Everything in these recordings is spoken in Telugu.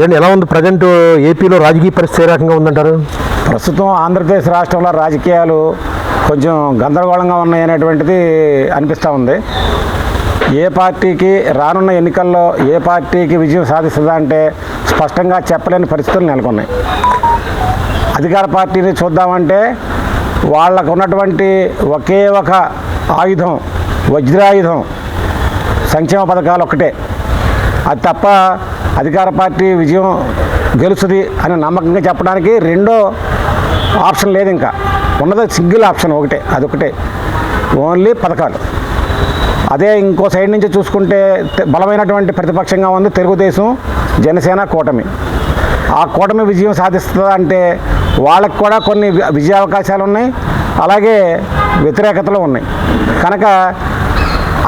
ఏంటి ఎలా ఉంది ప్రజెంట్ ఏపీలో రాజకీయ పరిస్థితి ఏ రకంగా ఉందంటారు? ప్రస్తుతం ఆంధ్రప్రదేశ్ రాష్ట్రంలో రాజకీయాలు కొంచెం గందరగోళంగా ఉన్నాయి అనేటువంటిది అనిపిస్తూ ఉంది. ఏ పార్టీకి రానున్న ఎన్నికల్లో ఏ పార్టీకి విజయం సాధిస్తుందా అంటే స్పష్టంగా చెప్పలేని పరిస్థితులు నెలకొన్నాయి. అధికార పార్టీని చూద్దామంటే వాళ్ళకు ఉన్నటువంటి ఒకే ఒక ఆయుధం వజ్రాయుధం సంక్షేమ పథకాలు ఒక్కటే. అది తప్ప అధికార పార్టీ విజయం గెలుస్తుంది అని నమ్మకంగా చెప్పడానికి రెండో ఆప్షన్ లేదు ఇంకా. ఉన్నది సింగిల్ ఆప్షన్ ఒకటే అదొకటే. ఓన్లీ పథకాలు. అదే ఇంకో సైడ్ నుంచి చూసుకుంటే బలమైనటువంటి ప్రతిపక్షంగా ఉంది తెలుగుదేశం జనసేన కూటమి. ఆ కూటమి విజయం సాధిస్తుందా అంటే వాళ్ళకి కూడా కొన్ని విజయ విజయావకాశాలు ఉన్నాయి అలాగే వ్యతిరేకతలు ఉన్నాయి. కనుక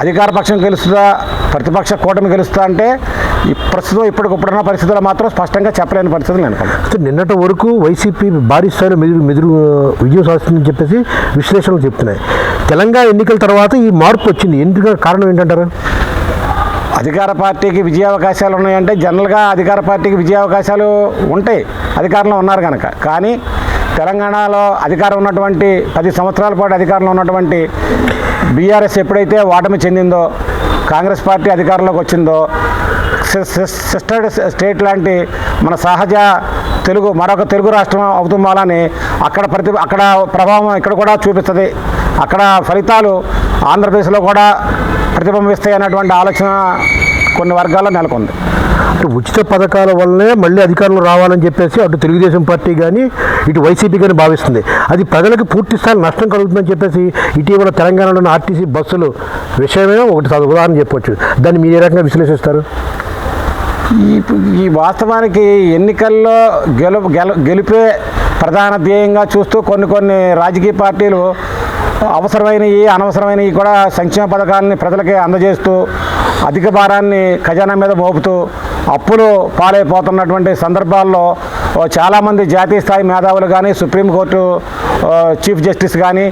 అధికార పక్షం గెలుస్తుందా ప్రతిపక్ష కూటమి గెలుస్తుందా అంటే ప్రస్తుతం ఇప్పటికిప్పుడున్న పరిస్థితుల్లో మాత్రం స్పష్టంగా చెప్పలేని పరిస్థితులు నెలకొన్నాయి నిన్నటి వరకు వైసీపీ భారీ స్థాయిలో మెదురు మెదురు విజయం సాధిస్తుందని చెప్పేసి విశ్లేషణలు చెప్తున్నాయి. తెలంగాణ ఎన్నికల తర్వాత ఈ మార్పు వచ్చింది. ఎందుకు? కారణం ఏంటంటారు? అధికార పార్టీకి విజయావకాశాలు ఉన్నాయంటే జనరల్గా అధికార పార్టీకి విజయావకాశాలు ఉంటాయి. అధికారంలో ఉన్నారు కనుక కానీ తెలంగాణలో అధికారం ఉన్నటువంటి పది సంవత్సరాల పాటు అధికారంలో ఉన్నటువంటి బీఆర్ఎస్ ఎప్పుడైతే ఓటమి చెందిందో కాంగ్రెస్ పార్టీ అధికారంలోకి వచ్చిందో సిస్టర్డ్ స్టేట్ లాంటి మన సహజ తెలుగు మరొక తెలుగు రాష్ట్రం అవుతుందాలని అక్కడ ప్రతి అక్కడ ప్రభావం ఇక్కడ కూడా చూపిస్తుంది. అక్కడ ఫలితాలు ఆంధ్రప్రదేశ్లో కూడా ప్రతిబింబిస్తాయి అన్నటువంటి ఆలోచన కొన్ని వర్గాల్లో నెలకొంది. ఉచిత పథకాల వల్లనే మళ్ళీ అధికారంలో రావాలని చెప్పేసి అటు తెలుగుదేశం పార్టీ కానీ ఇటు వైసీపీ కానీ భావిస్తుంది. అది ప్రజలకు పూర్తి స్థాయి నష్టం కలుగుతుందని చెప్పేసి ఇటీవల తెలంగాణలోని ఆర్టీసీ బస్సులు విషయమే ఒకటి ఉదాహరణ చెప్పొచ్చు. దాన్ని మీరు ఏ రకంగా విశ్లేషిస్తారు? ఈ ఈ వాస్తవానికి ఎన్నికల్లో గెలు గెలిపే ప్రధాన ధ్యేయంగా చూస్తూ కొన్ని కొన్ని రాజకీయ పార్టీలు అవసరమైనవి అనవసరమైనవి కూడా సంక్షేమ పథకాలని ప్రజలకి అందజేస్తూ అధిక భారాన్ని ఖజానా మీద మోపుతూ అప్పులు పాలైపోతున్నటువంటి సందర్భాల్లో చాలామంది జాతీయ స్థాయి మేధావులు కానీ సుప్రీంకోర్టు చీఫ్ జస్టిస్ కానీ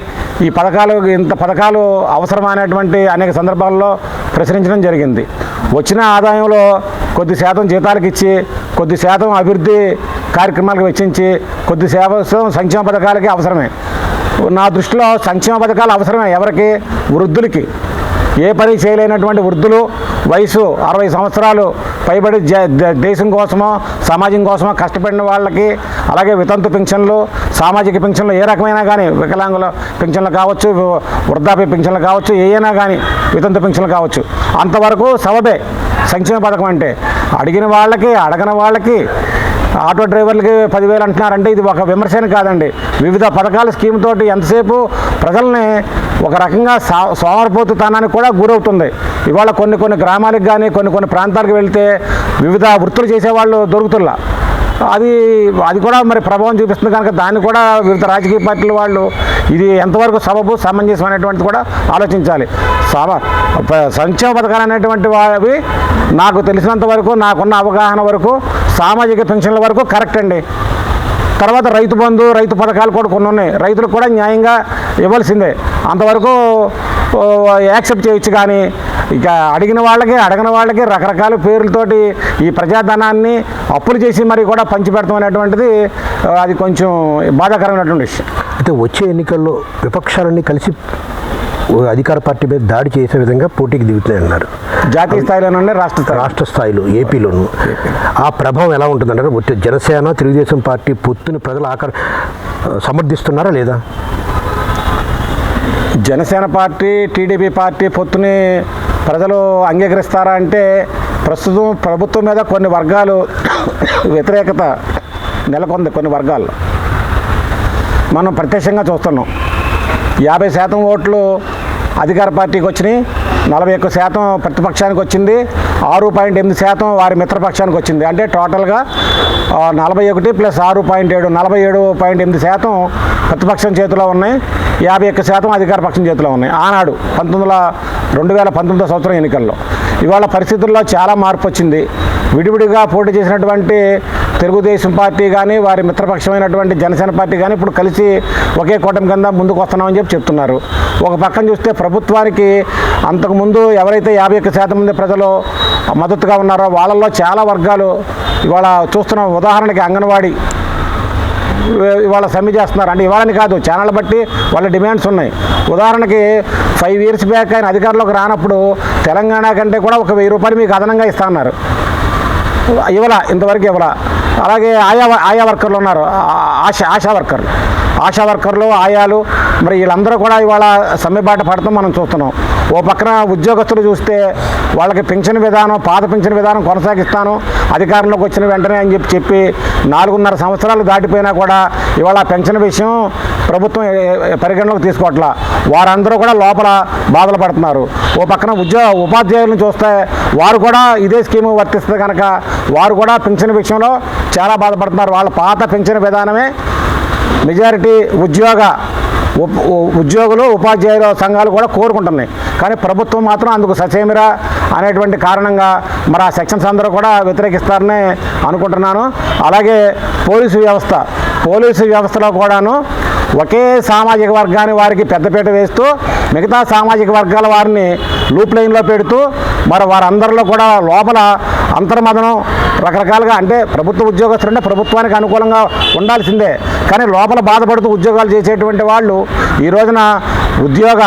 ఈ పథకాలు ఇంత పథకాలు అవసరమైనటువంటి అనేక సందర్భాల్లో ప్రశ్నించడం జరిగింది. వచ్చిన ఆదాయంలో కొద్ది శాతం జీతాలకు ఇచ్చి కొద్ది శాతం అభివృద్ధి కార్యక్రమాలకు వెచ్చించి కొద్ది శాతం సంక్షేమ పథకాలకి అవసరమే. నా దృష్టిలో సంక్షేమ పథకాలు అవసరమే ఎవరికి? వృద్ధులకి. ఏ పని చేయలేనటువంటి వృద్ధులు వయసు అరవై సంవత్సరాలు పైబడి దేశం కోసమో సమాజం కోసమో కష్టపడిన వాళ్ళకి అలాగే వితంతు పింఛన్లు సామాజిక పెన్షన్లు ఏ రకమైన కానీ వికలాంగుల పెన్షన్లు కావచ్చు వృద్ధాప్య పెన్షన్లు కావచ్చు ఏయైనా కానీ వితంతు పెన్షన్లు కావచ్చు. అంతవరకు సవబే సంక్షేమ పథకం అంటే అడిగిన వాళ్ళకి అడగని వాళ్ళకి ఆటో డ్రైవర్లకి పదివేలు అంటున్నారంటే ఇది ఒక విమర్శనే కాదండి. వివిధ పథకాల స్కీమ్ తోటి ఎంతసేపు ప్రజల్ని ఒక రకంగా సా కూడా గురవుతుంది. ఇవాళ కొన్ని కొన్ని గ్రామాలకు కానీ కొన్ని కొన్ని ప్రాంతాలకు వెళ్తే వివిధ వృత్తులు చేసేవాళ్ళు దొరుకుతుల్లా. అది అది కూడా మరి ప్రభావం చూపిస్తుంది కనుక దాన్ని కూడా వివిధ రాజకీయ పార్టీల వాళ్ళు ఇది ఎంతవరకు సబబు సమంజసం అనేటువంటిది కూడా ఆలోచించాలి. సమ ప- సంక్షేమ పథకాలు అనేటువంటి అవి నాకు తెలిసినంత వరకు నాకున్న అవగాహన వరకు సామాజిక పెన్షన్ల వరకు కరెక్ట్ అండి. తర్వాత రైతు బంధు రైతు పథకాలు కూడా కొన్ని ఉన్నాయి. రైతులకు కూడా న్యాయంగా ఇవ్వాల్సిందే. అంతవరకు యాక్సెప్ట్ చేయొచ్చు కానీ ఇక అడిగిన వాళ్ళకి అడగిన వాళ్ళకి రకరకాల పేర్లతోటి ఈ ప్రజాధనాన్ని అప్పులు చేసి మరి కూడా పంచిపెడతాం అనేటువంటిది అది కొంచెం బాధాకరమైనటువంటి విషయం. అయితే వచ్చే ఎన్నికల్లో విపక్షాలన్నీ కలిసి అధికార పార్టీ మీద దాడి చేసే విధంగా పోటీకి దిగుతున్నాయన్నారు. జాతీయ స్థాయిలో రాష్ట్ర రాష్ట్ర స్థాయిలో ఏపీలోను. ఆ ప్రభావం ఎలా ఉంటుందంటారు వచ్చే జనసేన తెలుగుదేశం పార్టీ పొత్తుని ప్రజలు ఆకర్ సమర్థిస్తున్నారా లేదా? జనసేన పార్టీ టీడీపీ పార్టీ పొత్తుని ప్రజలు అంగీకరిస్తారా అంటే ప్రస్తుతం ప్రభుత్వం మీద కొన్ని వర్గాలు వ్యతిరేకత నెలకొంది కొన్ని వర్గాలు. మనం ప్రత్యక్షంగా చూస్తున్నాం. యాభై శాతం ఓట్లు అధికార పార్టీకి వచ్చినాయి నలభై ఒక్క శాతం ప్రతిపక్షానికి వచ్చింది ఆరు పాయింట్ ఎనిమిది శాతం వారి మిత్రపక్షానికి వచ్చింది. అంటే టోటల్గా నలభై ఒకటి ప్లస్ ఆరు పాయింట్ ఏడు నలభై ఏడు పాయింట్ ఎనిమిది శాతం ప్రతిపక్షం చేతిలో ఉన్నాయి. యాభై ఒక్క శాతం అధికార పక్షం చేతిలో ఉన్నాయి. ఆనాడు పంతొమ్మిది వందల రెండు వేల పంతొమ్మిదో సంవత్సరం ఎన్నికల్లో. ఇవాళ పరిస్థితుల్లో చాలా మార్పు వచ్చింది. విడివిడిగా పోటీ చేసినటువంటి తెలుగుదేశం పార్టీ కానీ వారి మిత్రపక్షమైనటువంటి జనసేన పార్టీ కానీ ఇప్పుడు కలిసి ఒకే కూటమి కింద ముందుకు వస్తున్నామని చెప్పి చెప్తున్నారు. ఒక పక్కన చూస్తే ప్రభుత్వానికి అంతకుముందు ఎవరైతే యాభై ఒక్క శాతం మంది ప్రజలు మద్దతుగా ఉన్నారో వాళ్ళల్లో చాలా వర్గాలు ఇవాళ చూస్తున్న. ఉదాహరణకి అంగన్వాడీ ఇవాళ సమ్మె చేస్తున్నారు. అంటే ఇవాళని కాదు ఛానల్ బట్టి వాళ్ళ డిమాండ్స్ ఉన్నాయి. ఉదాహరణకి ఫైవ్ ఇయర్స్ బ్యాక్ ఆయన అధికారంలోకి రానప్పుడు తెలంగాణ కంటే కూడా ఒక వెయ్యి రూపాయలు మీకు అదనంగా ఇస్తా అన్నారు. ఇవ్వలా ఇంతవరకు ఇవ్వలా. అలాగే ఆయా ఆయా వర్కర్లు ఉన్నారు. ఆశ ఆశా ఆశా వర్కర్లు. ఆశా వర్కర్లు ఆయాలు మరి వీళ్ళందరూ కూడా ఇవాళ సమ్మెబాట పడతాం మనం చూస్తున్నాం. ఓ పక్కన ఉద్యోగస్తులు చూస్తే వాళ్ళకి పెన్షన్ విధానం పాత పెన్షన్ విధానం కొనసాగిస్తాను అధికారంలోకి వచ్చిన వెంటనే అని చెప్పి చెప్పి నాలుగున్నర సంవత్సరాలు దాటిపోయినా కూడా ఇవాళ పెన్షన్ విషయం ప్రభుత్వం పరిగణలోకి తీసుకోవట్లా. వారందరూ కూడా లోపల బాధలు పడుతున్నారు. ఓ పక్కన ఉద్యోగ ఉపాధ్యాయులను చూస్తే వారు కూడా ఇదే స్కీము వర్తిస్తే కనుక వారు కూడా పెన్షన్ విషయంలో చాలా బాధపడుతున్నారు. వాళ్ళ పాత పెన్షన్ విధానమే మెజారిటీ ఉద్యోగ ఉద్యోగులు ఉపాధ్యాయుల సంఘాలు కూడా కోరుకుంటున్నాయి. కానీ ప్రభుత్వం మాత్రం అందుకు సచేమిరా అనేటువంటి కారణంగా మరి ఆ సెక్షన్స్ అందరూ కూడా వ్యతిరేకిస్తారని అనుకుంటున్నాను. అలాగే పోలీసు వ్యవస్థ పోలీసు వ్యవస్థలో కూడాను ఒకే సామాజిక వర్గాన్ని వారికి పెద్దపీట వేస్తూ మిగతా సామాజిక వర్గాల వారిని లూప్ లైన్లో పెడుతూ మరి వారందరిలో కూడా లోపల అంతర్మదనం రకరకాలుగా అంటే ప్రభుత్వ ఉద్యోగస్తులు అంటే ప్రభుత్వానికి అనుకూలంగా ఉండాల్సిందే. కానీ లోపల బాధపడుతూ ఉద్యోగాలు చేసేటువంటి వాళ్ళు ఈ రోజున ఉద్యోగ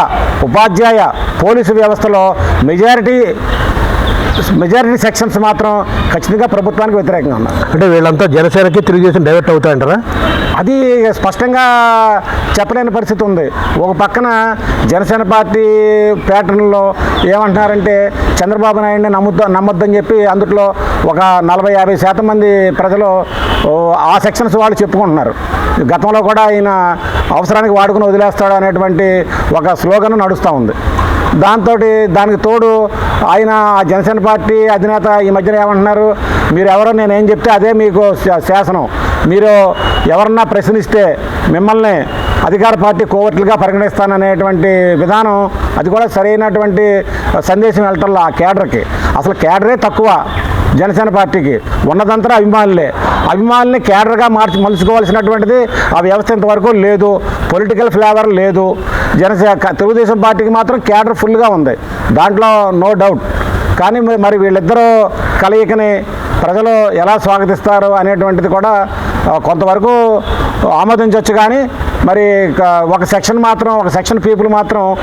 ఉపాధ్యాయ పోలీసు వ్యవస్థలో మెజారిటీ మెజారిటీ సెక్షన్స్ మాత్రం ఖచ్చితంగా ప్రభుత్వానికి వ్యతిరేకంగా ఉన్నారు అంటే వీళ్ళంతా జనసేనకి తెలుగుదేశం డైవర్ట్ అవుతాయంటారా? అది స్పష్టంగా చెప్పలేని పరిస్థితి ఉంది. ఒక పక్కన జనసేన పార్టీ ప్యాటర్న్లో ఏమంటున్నారంటే చంద్రబాబు నాయుడిని నమ్ముద్ద నమ్మొద్దని చెప్పి అందులో ఒక నలభై యాభై శాతం మంది ప్రజలు ఆ సెక్షన్స్ వాళ్ళు చెప్పుకుంటున్నారు. గతంలో కూడా ఆయన అవసరానికి వాడుకుని వదిలేస్తాడు అనేటువంటి ఒక స్లోగన్ నడుస్తూ ఉంది. దాంతో దానికి తోడు ఆయన ఆ జనసేన పార్టీ అధినేత ఈ మధ్యన ఏమంటున్నారు? మీరు ఎవరో నేను ఏం చెప్తే అదే మీకు శాసనం. మీరు ఎవరన్నా ప్రశ్నిస్తే మిమ్మల్ని అధికార పార్టీ కోవట్లుగా పరిగణిస్తాననేటువంటి విధానం అది కూడా సరైనటువంటి సందేశం వెళ్ళటంలో ఆ కేడర్కి. అసలు కేడరే తక్కువ జనసేన పార్టీకి. ఉన్నదంతా అభిమానులే. అభిమానుల్ని కేడర్గా మార్చి మలుచుకోవాల్సినటువంటిది ఆ వ్యవస్థ ఇంతవరకు లేదు. పొలిటికల్ ఫ్లేవర్ లేదు. జనసేన తెలుగుదేశం పార్టీకి మాత్రం కేడర్ ఫుల్గా ఉంది. దాంట్లో నో డౌట్. కానీ మరి- మరి వీళ్ళిద్దరూ కలయికని ప్రజలు ఎలా స్వాగతిస్తారు అనేటువంటిది కూడా కొంతవరకు ఆమోదించవచ్చు కానీ మరి క- ఒక సెక్షన్ మాత్రం ఒక సెక్షన్ పీపుల్ మాత్రం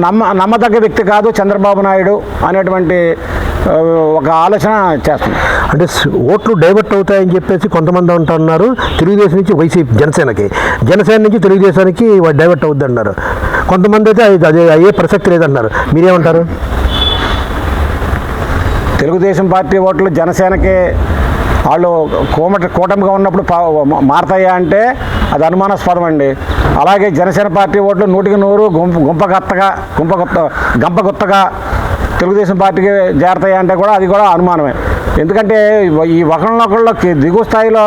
నమ్మ నమ్మదగ్గ వ్యక్తి కాదు చంద్రబాబు నాయుడు అనేటువంటి ఒక ఆలోచన చేస్తుంది అంటే ఓట్లు డైవర్ట్ అవుతాయని చెప్పేసి కొంతమంది అంటున్నారు. తెలుగుదేశం నుంచి వైసీపీ జనసేనకి. జనసేన నుంచి తెలుగుదేశానికి డైవర్ట్ అవుద్ది అన్నారు కొంతమంది అయితే అది- అయ్యే ప్రసక్తి లేదన్నారు మీరేమంటారు? తెలుగుదేశం పార్టీ ఓట్లు జనసేనకి వాళ్ళు కోమట కూటమిగా ఉన్నప్పుడు మారతాయా అంటే అది అనుమానాస్పదం అండి. అలాగే జనసేన పార్టీ ఓట్లు నూటికి నూరు గుంప గుంపగత్తగా గుంపగొత్త గంపగొత్తగా తెలుగుదేశం పార్టీకి చేరతాయా అంటే కూడా అది కూడా అనుమానమే. ఎందుకంటే ఈ ఒకళ్ళొకళ్ళకి దిగువ స్థాయిలో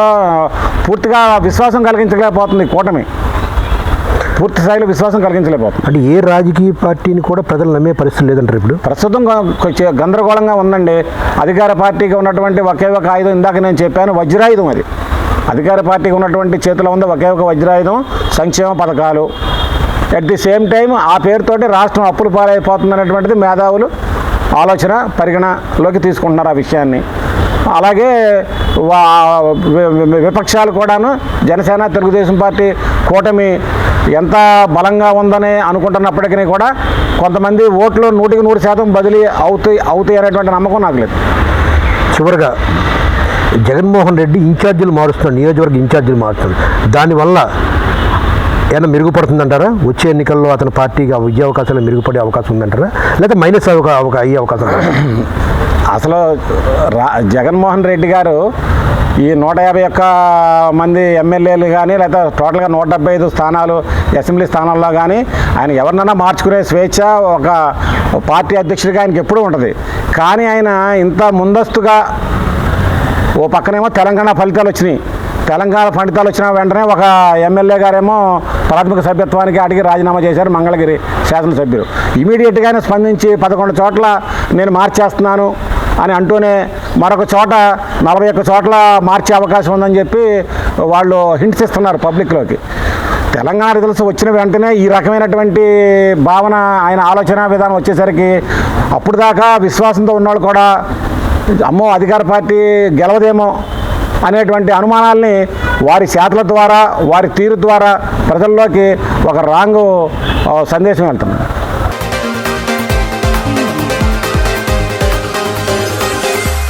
పూర్తిగా విశ్వాసం కలిగించలేకపోతుంది కూటమి. పూర్తి స్థాయిలో విశ్వాసం కలిగించలేకపోతుంది. అంటే ఏ రాజకీయ పార్టీని కూడా ప్రజలు నమ్మే పరిస్థితి లేదంటారు ఇప్పుడు? ప్రస్తుతం గందరగోళంగా ఉందండి. అధికార పార్టీకి ఉన్నటువంటి ఒకే ఒక ఆయుధం ఇందాక నేను చెప్పాను వజ్రాయుధం అది. అధికార పార్టీకి ఉన్నటువంటి చేతిలో ఉంది ఒకే ఒక వజ్రాయుధం సంక్షేమ పథకాలు. అట్ ది సేమ్ టైం ఆ పేరుతోటి రాష్ట్రం అప్పులు పాలైపోతుంది అనేటువంటిది మేధావులు ఆలోచన పరిగణలోకి తీసుకుంటున్నారు ఆ విషయాన్ని. అలాగే వా- వి- విపక్షాలు కూడాను జనసేన తెలుగుదేశం పార్టీ కూటమి ఎంత బలంగా ఉందని అనుకుంటున్నప్పటికీ కూడా కొంతమంది ఓట్లు నూటికి నూరు శాతం బదిలీ అవుతాయి అవుతాయి అనేటువంటి నమ్మకం నాకు లేదు. చివరిగా జగన్మోహన్ రెడ్డి ఇన్ఛార్జీలు మారుస్తున్నాడు నియోజకవర్గ ఇన్ఛార్జీలు మారుస్తున్నాడు దానివల్ల ఏమైనా మెరుగుపడుతుందంటారా? వచ్చే ఎన్నికల్లో అతని పార్టీకి ఆ విద్యా అవకాశాలు మెరుగుపడే అవకాశం ఉందంటారా? లేదా మైనస్ అయ్యే అవకాశం అసలు రా జగన్మోహన్ రెడ్డి గారు ఈ నూట యాభై ఒక్క మంది ఎమ్మెల్యేలు కానీ లేదా టోటల్గా నూట డెబ్బై ఐదు స్థానాలు అసెంబ్లీ స్థానాల్లో కానీ ఆయన ఎవరినైనా మార్చుకునే స్వేచ్ఛ ఒక పార్టీ అధ్యక్షుడిగా ఆయనకి ఎప్పుడూ ఉంటుంది. కానీ ఆయన ఇంత ముందస్తుగా ఓ పక్కనేమో తెలంగాణ ఫలితాలు వచ్చినాయి. తెలంగాణ ఫలితాలు వచ్చిన వెంటనే ఒక ఎమ్మెల్యే గారేమో ప్రాథమిక సభ్యత్వానికి అడిగి రాజీనామా చేశారు మంగళగిరి శాసనసభ్యులు. ఇమీడియట్గానే స్పందించి పదకొండు చోట్ల నేను మార్చేస్తున్నాను అని అంటూనే మరొక చోట నలభై ఒక్క చోట్ల మార్చే అవకాశం ఉందని చెప్పి వాళ్ళు హింట్స్ ఇస్తున్నారు పబ్లిక్లోకి. తెలంగాణ రిజల్ట్స్ వచ్చిన వెంటనే ఈ రకమైనటువంటి భావన ఆయన ఆలోచన విధానం వచ్చేసరికి అప్పుడు దాకా విశ్వాసంతో ఉన్నవాళ్ళు కూడా అమ్మో అధికార పార్టీ గెలవదేమో అనేటువంటి అనుమానాల్ని వారి చేతల ద్వారా వారి తీరు ద్వారా ప్రజల్లోకి ఒక రాంగ్ సందేశం వెళ్తుంది.